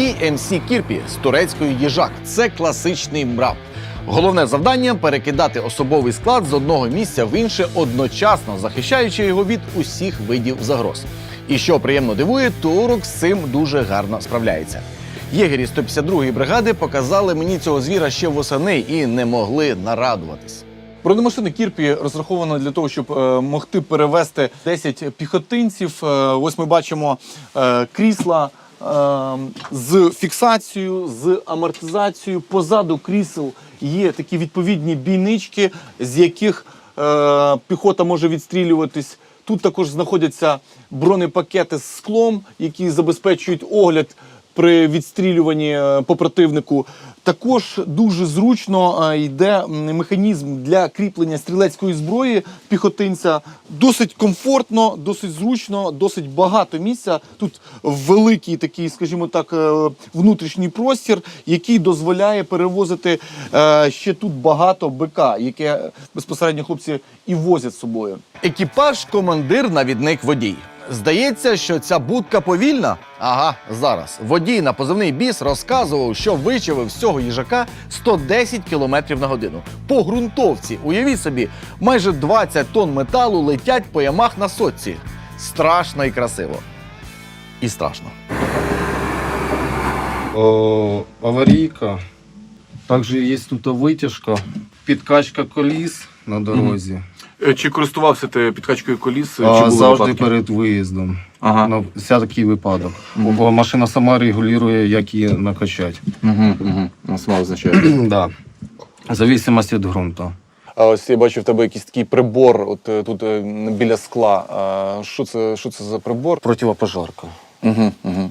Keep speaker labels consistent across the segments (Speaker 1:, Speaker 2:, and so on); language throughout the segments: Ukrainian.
Speaker 1: BMC Кірпі з турецької їжак. Це класичний мрап. Головне завдання перекидати особовий склад з одного місця в інше одночасно, захищаючи його від усіх видів загроз. І що приємно дивує, Турок з цим дуже гарно справляється. Єгері 152-ї бригади показали мені цього звіра ще восени і не могли нарадуватись.
Speaker 2: Бронемашина Кірпі розрахована для того, щоб е, могти перевести 10 піхотинців. Е, ось ми бачимо е, крісла з фіксацією, з амортизацією. Позаду крісел є такі відповідні бійнички, з яких е, піхота може відстрілюватись. Тут також знаходяться бронепакети з склом, які забезпечують огляд при відстрілюванні е, по противнику. Також дуже зручно е, йде механізм для кріплення стрілецької зброї піхотинця. Досить комфортно, досить зручно, досить багато місця. Тут великий такий, скажімо так, е, внутрішній простір, який дозволяє перевозити ще тут багато БК, яке безпосередньо хлопці і возять з собою.
Speaker 1: Екіпаж, командир, навідник, водій. Здається, що ця будка повільна. Ага, зараз. Водій на позивний біс розказував, що вичавив з цього їжака 110 км на годину. По ґрунтовці, уявіть собі, майже 20 тонн металу летять по ямах на сотці. Страшно і красиво. І страшно.
Speaker 3: О, аварійка. Також є тут витяжка, підкачка коліс на дорозі.
Speaker 2: Е, Чи користувався ти підкачкою коліс?
Speaker 3: А, завжди перед виїздом.
Speaker 2: Ага.
Speaker 3: На всякий випадок. Бо машина сама регулює, як її накачати.
Speaker 2: Угу, угу. Сама означає.
Speaker 3: да. В зависимості від ґрунту.
Speaker 2: А ось я бачу в тебе якийсь такий прибор, от е, тут е, біля скла. А що це, що це за прибор?
Speaker 3: Противопожарка.
Speaker 2: Угу, угу.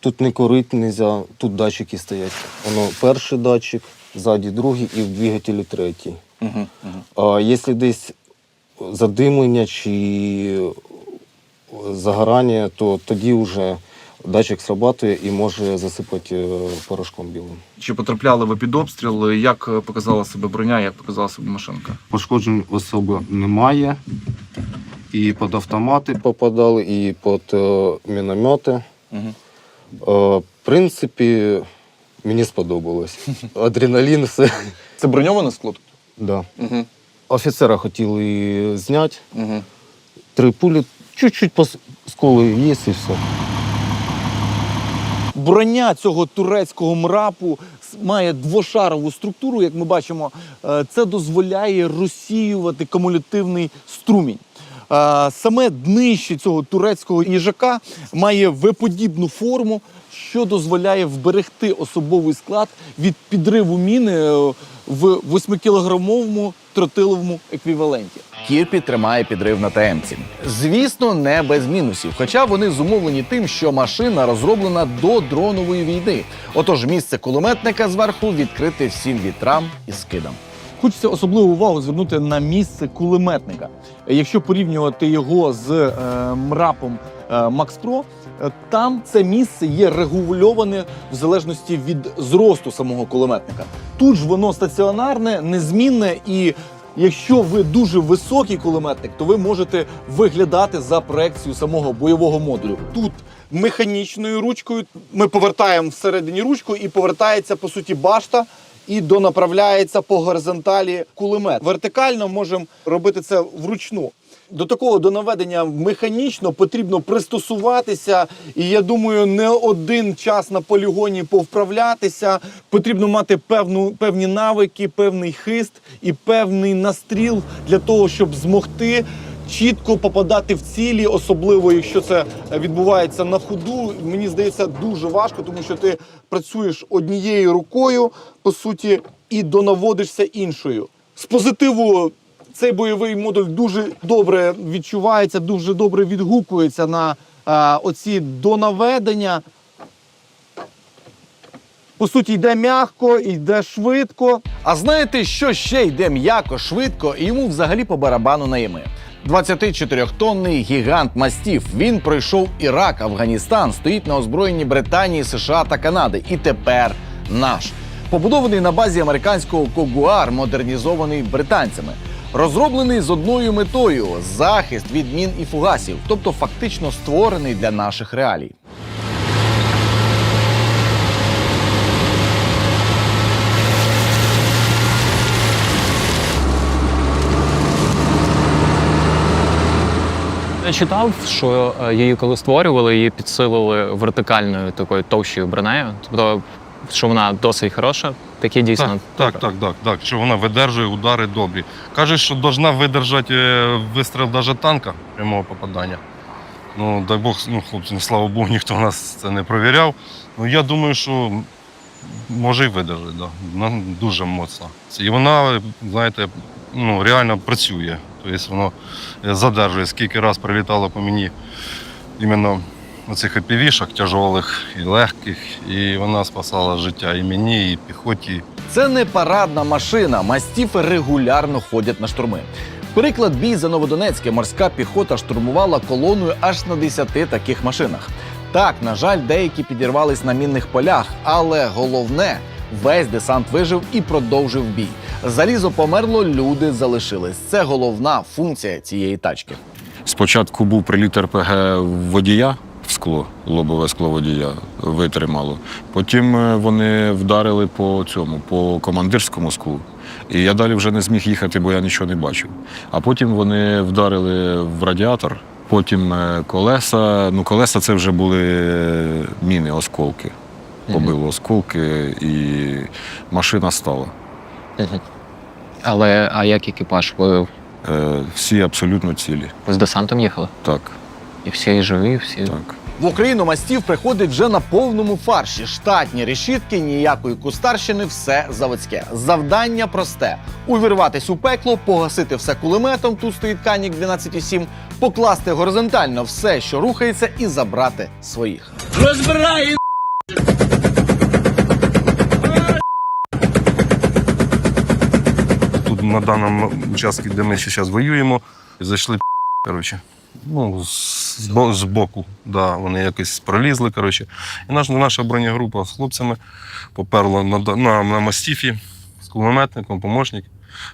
Speaker 3: Тут не корити нельзя, тут датчики стоять. Воно перший датчик, ззаді другий і в двигателі третій.
Speaker 2: Угу,
Speaker 3: А якщо десь задимлення чи загорання, то тоді вже датчик срабатує і може засипати е, порошком білим.
Speaker 2: Чи потрапляли ви під обстріл? Як е, показала себе броня, як показала себе машинка?
Speaker 3: Пошкоджень особи немає. І під автомати попадали, і під е, міномети.
Speaker 2: Угу.
Speaker 3: Е, в принципі, мені сподобалось. Адреналін, все.
Speaker 2: Це броньоване скло?
Speaker 3: Да.
Speaker 2: Угу.
Speaker 3: Офіцера хотіли зняти.
Speaker 2: Угу.
Speaker 3: Три пулі, чуть-чуть по є і все.
Speaker 2: Броня цього турецького мрапу має двошарову структуру, як ми бачимо. Е, Це дозволяє розсіювати кумулятивний струмінь. Е, Саме днище цього турецького їжака має виподібну форму, що дозволяє вберегти особовий склад від підриву міни е, в 8-кілограмовому тротиловому еквіваленті.
Speaker 1: Кірпі тримає підрив на ТМці. Звісно, не без мінусів, хоча вони зумовлені тим, що машина розроблена до дронової війни. Отож, місце кулеметника зверху відкрите всім вітрам і скидам.
Speaker 2: Хочеться особливу увагу звернути на місце кулеметника. Якщо порівнювати його з е, мрапом Max Pro, е, там це місце є регульоване в залежності від зросту самого кулеметника. Тут ж воно стаціонарне, незмінне і. Якщо ви дуже високий кулеметник, то ви можете виглядати за проекцію самого бойового модулю. Тут механічною ручкою ми повертаємо всередині ручку і повертається по суті башта і донаправляється по горизонталі кулемет. Вертикально можемо робити це вручну. До такого до наведення механічно потрібно пристосуватися, і я думаю, не один час на полігоні повправлятися. Потрібно мати певну певні навики, певний хист і певний настріл для того, щоб змогти чітко попадати в цілі, особливо якщо це відбувається на ходу. Мені здається, дуже важко, тому що ти працюєш однією рукою, по суті, і донаводишся іншою. З позитиву цей бойовий модуль дуже добре відчувається, дуже добре відгукується на е, оці донаведення. По суті, йде м'яко, йде швидко.
Speaker 1: А знаєте, що ще йде м'яко, швидко, і йому взагалі по барабану найми. 24-тонний гігант мастів. Він пройшов Ірак, Афганістан, стоїть на озброєнні Британії, США та Канади. І тепер наш. Побудований на базі американського Когуар, модернізований британцями розроблений з одною метою захист від мін і фугасів, тобто фактично створений для наших реалій.
Speaker 4: Я читав, що е, її коли створювали, її підсилили вертикальною такою товщою бронею. Тобто що вона досить хороша. Такі дійсно.
Speaker 5: Так, так, так, так, так. Що вона видержує удари добрі. Кажуть, що должна видержати е, вистріл навіть танка прямого попадання. Ну, дай Бог, ну, хлопці, ну, слава Богу, ніхто нас це не провіряв. Ну, я думаю, що може і видержить, да. Вона дуже моцна. І вона, знаєте, ну, реально працює. Тобто воно е, задержує, скільки раз прилітало по мені іменно оцих епівішок тяжолих і легких, і вона спасала життя і мені, і піхоті,
Speaker 1: Це не парадна машина. Мастіфи регулярно ходять на штурми. Приклад бій за Новодонецьке морська піхота штурмувала колоною аж на 10 таких машинах. Так, на жаль, деякі підірвались на мінних полях, але головне весь десант вижив і продовжив бій. Залізо померло, люди залишились. Це головна функція цієї тачки.
Speaker 6: Спочатку був приліт РПГ водія в скло, лобове скло водія витримало. Потім е, вони вдарили по цьому, по командирському склу. І я далі вже не зміг їхати, бо я нічого не бачив. А потім вони вдарили в радіатор, потім е, колеса. Ну, колеса це вже були е, міни, осколки. Побило осколки, і машина стала.
Speaker 4: Але а як екіпаж? Ви,
Speaker 6: Е, Всі абсолютно цілі.
Speaker 4: ви з десантом їхали?
Speaker 6: Так,
Speaker 4: І всі живі, всі.
Speaker 6: так.
Speaker 1: В Україну мастів приходить вже на повному фарші. Штатні решітки, ніякої кустарщини, все заводське. Завдання просте: увірватись у пекло, погасити все кулеметом. Тут стоїть канік 12,7, покласти горизонтально все, що рухається, і забрати своїх.
Speaker 5: Тут на даному участку, де ми зараз воюємо, зайшли коротше. Ну, з, з боку, да, вони якось пролізли. Коротше. І наша, наша бронегрупа з хлопцями поперла на, на, на мастіфі з кулеметником, помощник.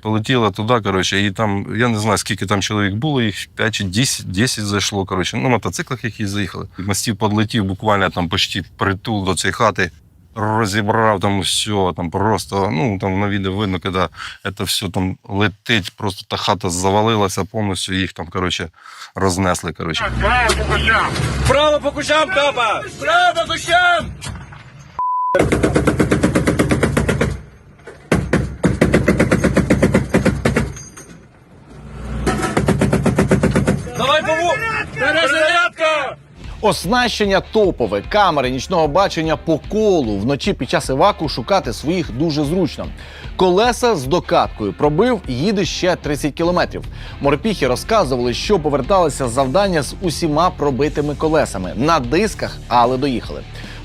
Speaker 5: Полетіла туди, коротше, і там, я не знаю, скільки там чоловік було, їх 5 чи 10, 10 зайшло. Коротше, на мотоциклах якісь заїхали. Мастів підлетів буквально там почти притул до цієї хати розібрав там все, там просто, ну там на відео видно, коли це все там летить, просто та хата завалилася повністю, їх там, коротше, рознесли. Коротше.
Speaker 7: Право по кущам, папа! Право по кущам! Давай пову! Перезарядка!
Speaker 1: Оснащення топове, камери нічного бачення по колу. Вночі під час еваку шукати своїх дуже зручно. Колеса з докаткою пробив, їде ще 30 кілометрів. Морпіхи розказували, що поверталися з завдання з усіма пробитими колесами на дисках, але доїхали.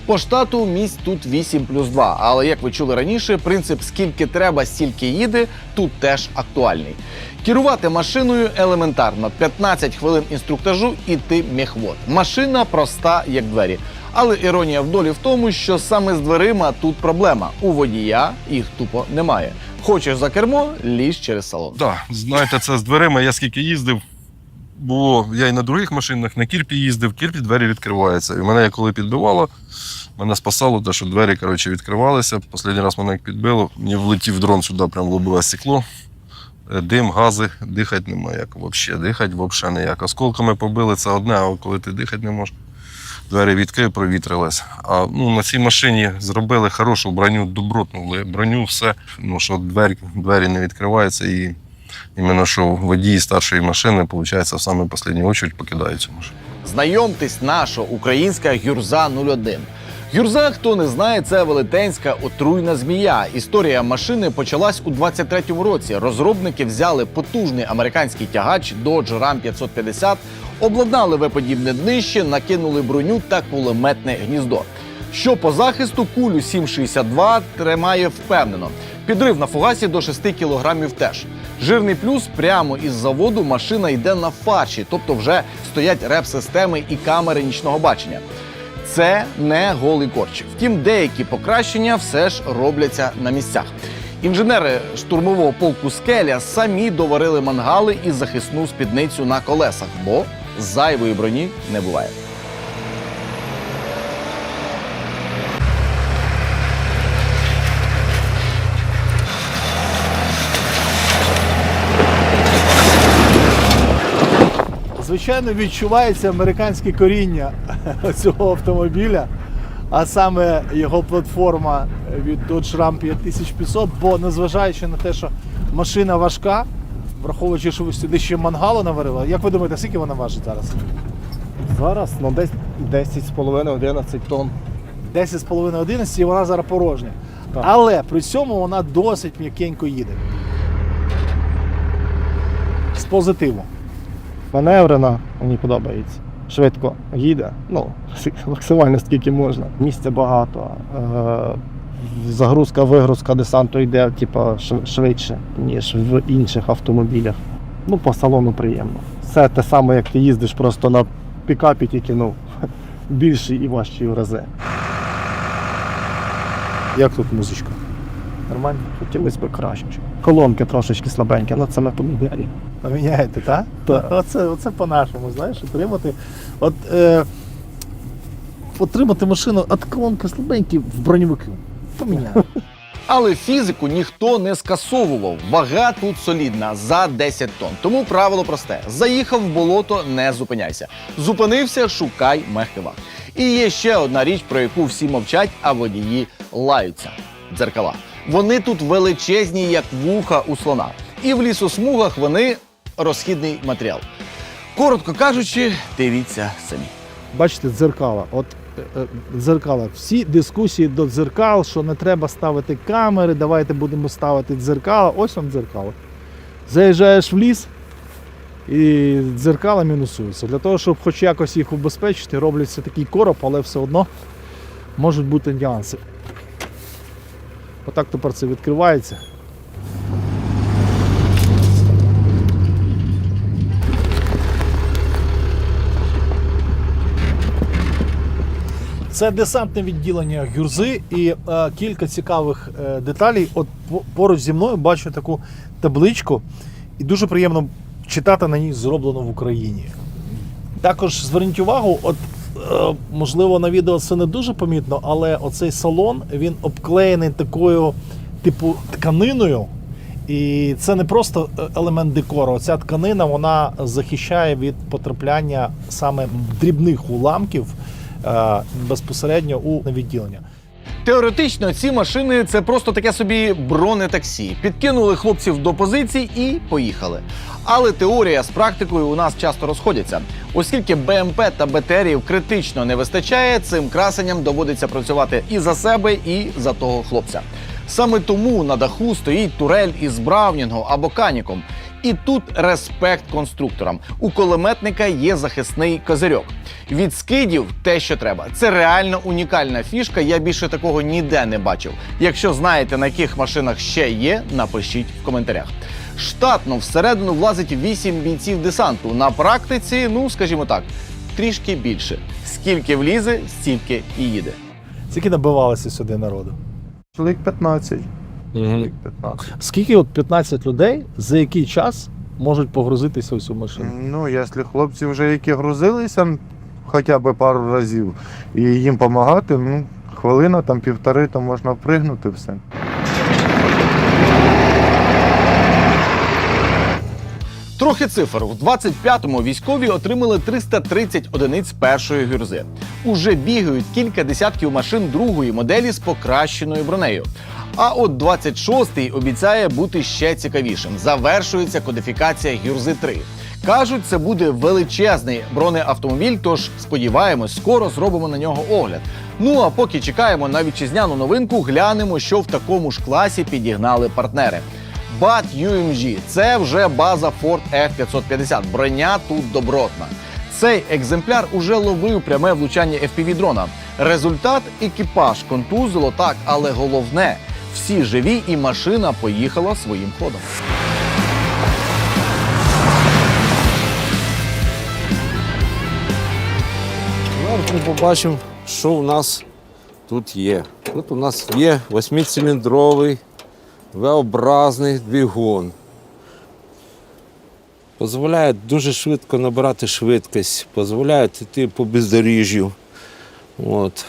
Speaker 1: По штату місць тут 8 плюс 2, але як ви чули раніше, принцип скільки треба, стільки їде тут теж актуальний. Керувати машиною елементарно 15 хвилин інструктажу і ти міхвод. Машина проста, як двері. Але іронія в долі в тому, що саме з дверима тут проблема. У водія їх тупо немає. Хочеш за кермо, лізь через салон.
Speaker 5: Да, знаєте, це з дверима. Я скільки їздив, було, я і на других машинах, на кірпі їздив, кірпі двері відкриваються. І мене коли підбивало, мене спасало, те, що двері коротше, відкривалися. Останній раз мене як підбило, мені влетів дрон сюди, прям лобове стекло. Е, Дим, гази, дихати немає як взагалі. Дихати взагалі ніяк. Осколками побили це одне, а коли ти дихати не можеш. Двері відкрив, провітрились. А ну, на цій машині зробили хорошу броню, добротну броню, все. Ну, що двері, двері не відкриваються і іменно що водії старшої машини, виходить, в саме останню чергу покидають цю машину.
Speaker 1: Знайомтесь, наша українська Гюрза 01. Гюрза, хто не знає, це велетенська отруйна змія. Історія машини почалась у 23-му році. Розробники взяли потужний американський тягач Dodge Ram 550, обладнали веподібне днище, накинули броню та кулеметне гніздо. Що по захисту кулю 7,62 тримає впевнено. Підрив на фугасі до 6 кілограмів теж. Жирний плюс прямо із заводу машина йде на фарші, тобто вже стоять реп-системи і камери нічного бачення. Це не голий корчик. Втім, деякі покращення все ж робляться на місцях. Інженери штурмового полку Скеля самі доварили мангали і захисну спідницю на колесах, бо зайвої броні не буває.
Speaker 8: Звичайно, відчувається американське коріння цього автомобіля, а саме його платформа від Dodge Ram 5500, бо незважаючи на те, що машина важка, враховуючи, що ви сюди ще мангалу наварили, як ви думаєте, скільки вона важить зараз?
Speaker 9: Зараз ну, десь 10,5-11 тонн.
Speaker 8: 10,5 11 і вона зараз порожня.
Speaker 9: Так.
Speaker 8: Але при цьому вона досить м'якенько їде. З позитиву.
Speaker 9: Маневрена, мені подобається. Швидко їде. Ну, максимально скільки можна. Місця багато. Е, загрузка, вигрузка десанту йде типу, швидше, ніж в інших автомобілях. Ну, по салону приємно. Все те саме, як ти їздиш просто на пікапі, тільки ну, більший і важчий в рази.
Speaker 8: Як тут музичка?
Speaker 9: Нормально, хотілося б краще. Колонки трошечки слабенькі, але це ми поміняємо.
Speaker 8: Поміняєте, так?
Speaker 9: Так.
Speaker 8: Оце, оце по-нашому, знаєш, отримати. От, е, отримати машину від колонки слабенькі в броньовики. Поміняємо.
Speaker 1: Але фізику ніхто не скасовував. Вага тут солідна за 10 тонн. Тому правило просте: заїхав в болото, не зупиняйся. Зупинився, шукай мехкива. І є ще одна річ, про яку всі мовчать, а водії лаються. Дзеркала. Вони тут величезні, як вуха у слона. І в лісосмугах вони розхідний матеріал. Коротко кажучи, дивіться самі.
Speaker 8: Бачите, дзеркала. От е, е, дзеркала. Всі дискусії до дзеркал, що не треба ставити камери, давайте будемо ставити дзеркала. Ось вам дзеркало. Заїжджаєш в ліс і дзеркала мінусуються. Для того, щоб хоч якось їх убезпечити, робляться такий короб, але все одно можуть бути нюанси. Отак тепер це відкривається. Це десантне відділення гюрзи і е, кілька цікавих е, деталей. От поруч зі мною бачу таку табличку, і дуже приємно читати на ній зроблено в Україні. Також зверніть увагу, от можливо на відео це не дуже помітно, але оцей салон він обклеєний такою, типу, тканиною. І це не просто е, елемент декору. Оця тканина вона захищає від потрапляння саме дрібних уламків е, безпосередньо у відділення.
Speaker 1: Теоретично ці машини це просто таке собі бронетаксі. Підкинули хлопців до позицій і поїхали. Але теорія з практикою у нас часто розходяться. Оскільки БМП та БТРів критично не вистачає, цим красенням доводиться працювати і за себе, і за того хлопця. Саме тому на даху стоїть турель із Браунінго або Каніком. І тут респект конструкторам. У кулеметника є захисний козирьок. Від скидів те, що треба. Це реально унікальна фішка. Я більше такого ніде не бачив. Якщо знаєте, на яких машинах ще є, напишіть в коментарях. Штатно всередину влазить 8 бійців десанту. На практиці, ну скажімо так, трішки більше. Скільки влізе, стільки і їде.
Speaker 8: Скільки набивалося сюди народу?
Speaker 9: Чоловік 15. Чоловік 15.
Speaker 8: Скільки от 15 людей за який час можуть погрузитися в цю машину?
Speaker 10: Ну, якщо хлопці вже які грузилися хоча б пару разів і їм допомагати, ну, хвилина, там півтори, то можна пригнути все.
Speaker 1: Трохи цифр. У 25-му військові отримали 330 одиниць першої гюрзи. Уже бігають кілька десятків машин другої моделі з покращеною бронею. А от 26-й обіцяє бути ще цікавішим. Завершується кодифікація гюрзи 3. Кажуть, це буде величезний бронеавтомобіль, тож сподіваємось, скоро зробимо на нього огляд. Ну а поки чекаємо на вітчизняну новинку, глянемо, що в такому ж класі підігнали партнери. BAT UMG – це вже база Ford F550. Броня тут добротна. Цей екземпляр уже ловив пряме влучання fpv дрона. Результат екіпаж контузило так, але головне всі живі, і машина поїхала своїм ходом.
Speaker 11: Побачимо, що у нас тут є. Тут у нас є восьмициліндровий V-образний двигун. Дозволяє дуже швидко набирати швидкість, дозволяє йти по бездоріжжю. От.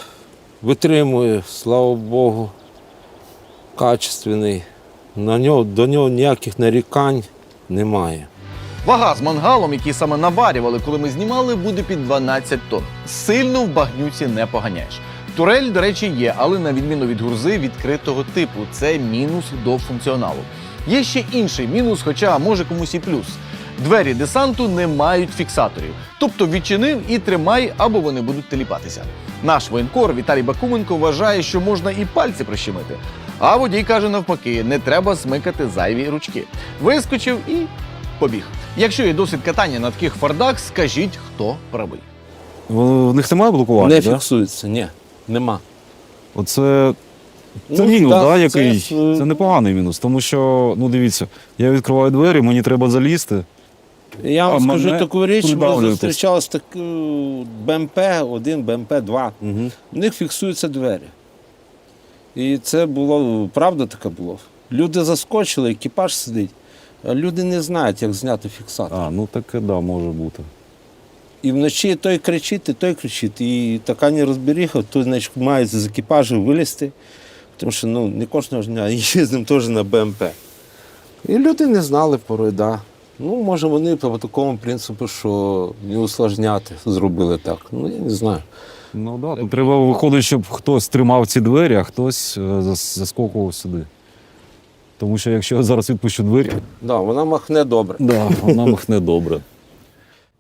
Speaker 11: Витримує, слава Богу, качественний. На нього, до нього ніяких нарікань немає.
Speaker 1: Вага з мангалом, який саме наварювали, коли ми знімали, буде під 12 тонн. Сильно в багнюці не поганяєш. Турель, до речі, є, але на відміну від гурзи відкритого типу, це мінус до функціоналу. Є ще інший мінус, хоча може комусь і плюс. Двері десанту не мають фіксаторів, тобто відчинив і тримай, або вони будуть теліпатися. Наш воєнкор Віталій Бакуменко вважає, що можна і пальці прищемити. А водій каже навпаки, не треба смикати зайві ручки. Вискочив і побіг. Якщо є досвід катання на таких фордах, скажіть, хто правий.
Speaker 12: В них немає блокування?
Speaker 11: Не
Speaker 12: да?
Speaker 11: фіксується, ні, нема.
Speaker 12: Оце це
Speaker 11: Ну,
Speaker 12: мінус,
Speaker 11: так,
Speaker 12: да, який? Це,
Speaker 11: е,
Speaker 12: непоганий мінус, тому що, ну дивіться, я відкриваю двері, мені треба залізти.
Speaker 11: Я
Speaker 12: А
Speaker 11: вам скажу таку річ, ми
Speaker 12: придавлюєте.
Speaker 11: зустрічали з БМП-1, БМП-2.
Speaker 12: Угу.
Speaker 11: В них фіксуються двері. І це було, правда таке було. Люди заскочили, екіпаж сидить, а люди не знають, як зняти фіксатор.
Speaker 12: А, ну таке да, може бути.
Speaker 11: І вночі той кричить, і той кричить. І така нерозберіха, то значить, має з екіпажу вилізти, тому що ну, не кожного дня їздимо теж на БМП. І люди не знали порой, да. Ну, може, вони по такому принципу, що не усложняти, зробили так. Ну, я не знаю.
Speaker 12: Ну да, тут треба виходить, щоб хтось тримав ці двері, а хтось е, заскокував сюди. Тому що якщо я зараз відпущу двері,
Speaker 11: Да, вона махне добре.
Speaker 12: да, вона махне добре.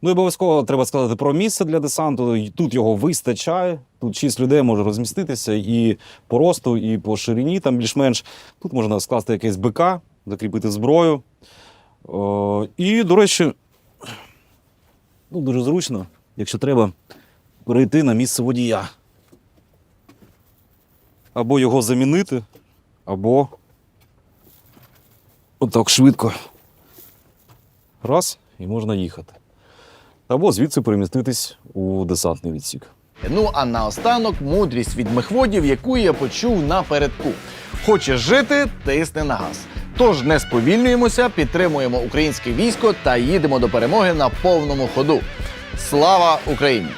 Speaker 12: Ну і обов'язково треба сказати про місце для десанту. Тут його вистачає. Тут шість людей може розміститися і по росту, і по ширині там більш-менш. Тут можна скласти якесь БК, закріпити зброю. О, і, до речі, ну, дуже зручно, якщо треба, перейти на місце водія. Або його замінити, або отак швидко. Раз, і можна їхати. Або звідси переміститись у десантний відсік.
Speaker 1: Ну а наостанок мудрість від мехводів, яку я почув напередку. Хочеш жити, тисни на газ. Тож не сповільнюємося, підтримуємо українське військо та їдемо до перемоги на повному ходу. Слава Україні!